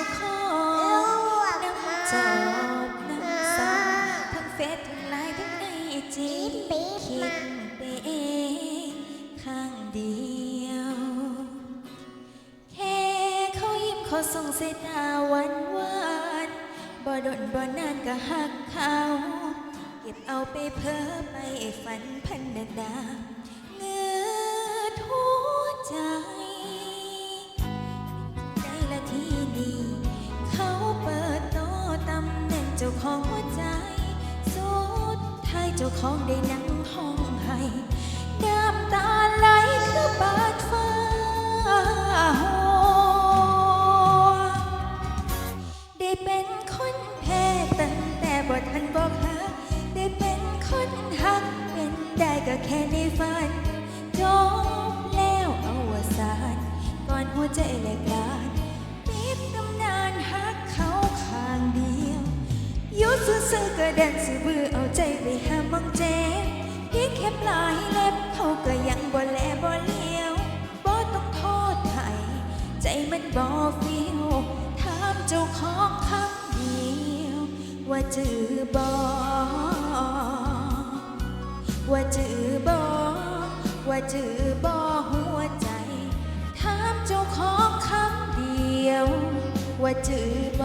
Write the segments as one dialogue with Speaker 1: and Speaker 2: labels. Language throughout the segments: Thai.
Speaker 1: าขอน้ำจอบน้ำสาทั้งเฟซทั้งไลน์ทั้งไอจีคิดไปเองข้างเดียว แค่เขายิ้มเขาส่งสายตาหวานหวานบ่ดนบ่นานก็หักเขา เก็บเอาไปเพ้อไปฝันพันดา จ้าของหัวใจ สุดท้ายเจ้าของได้นั่งห้องให้น้ำตาไหลคือบาดฟ้าหัวได้เป็นคนแพ้ตั้งแต่บ่ทันบอกหักได้เป็นคนหัก เป็นได้ก็แค่ในฝันจบแล้วอวสานก่อนหัวใจแหลกลาน อยุดซื่อๆก็ดันสิบือเอาใจไปหามังเจพียงแค่ปลายเล็บเขาก็ยังบ่แลบ่เลี้ยวบ่ต้องโทษใครใจมันบ่ฟิวถามเจ้าของคำเดียว ว่าจือบ่ว่าจือบอว่าจือบอหัวใจถามเจ้าของคำเดียว ว่าจือบ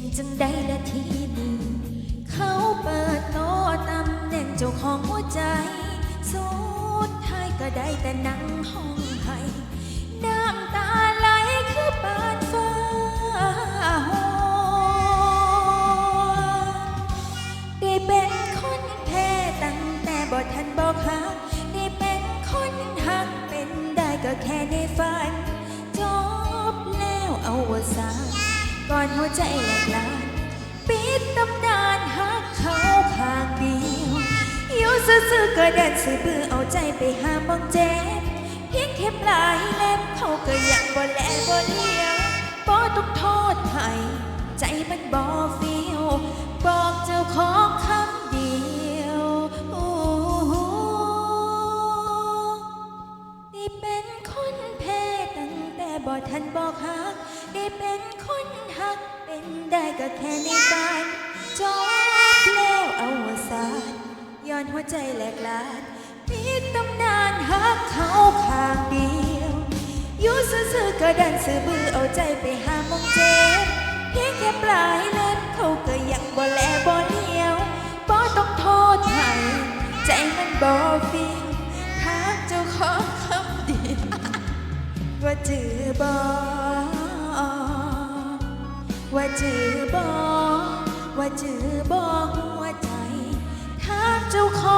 Speaker 1: เป็นจังใดละทีนี้ เขาเปิดโตตำแหน่งเจ้าของหัวใจ สุดท้ายก็ได้แต่นั่งห้องให้น้ำตาไหลคือปานฟ้าหได้เป็นคนแพ้ตั้งแต่บ่ทันบอกหักได้เป็นคนหักเป็นได้ก็แค่ในฝัน จบแล้วเอาวสาน ก่อนหัวใจแหลกลานปิดตำนานหักเขาข้างเดียวอยู่ซื่อๆก็ดันซื้อบื้อเอาใจไปหาหมองเจ็บเพียงแค่ปลายเล็บเขาก็ยังบ่แลบ่เลี้ยวบ่ต้องโทษใครใจมันบอฟิวบอกเจ้าของคำเดียวได้เป็นคนแพ้ตั้งแต่บ่ทันบอกหักได้เป็นคน ได้ก็แค่ในฝันจบแล้วเอาวสานย้อนหัวใจแหลกลานมีตำนานหักเขาข้างเดียวอยู่ซื่อๆก็ดันซื้อบือเอาใจไปหามองเจ็บเพียงแค่ปลายเล็บเขาก็ยังบ่แลบ่เลี้ยวบ่ต้องโทษใครใจมันบ่ฟิลทางเจ้าของคำเดียวว่าจือบ่ ว่าจือบอว่าจือบอหัวใจทางเจ้าของ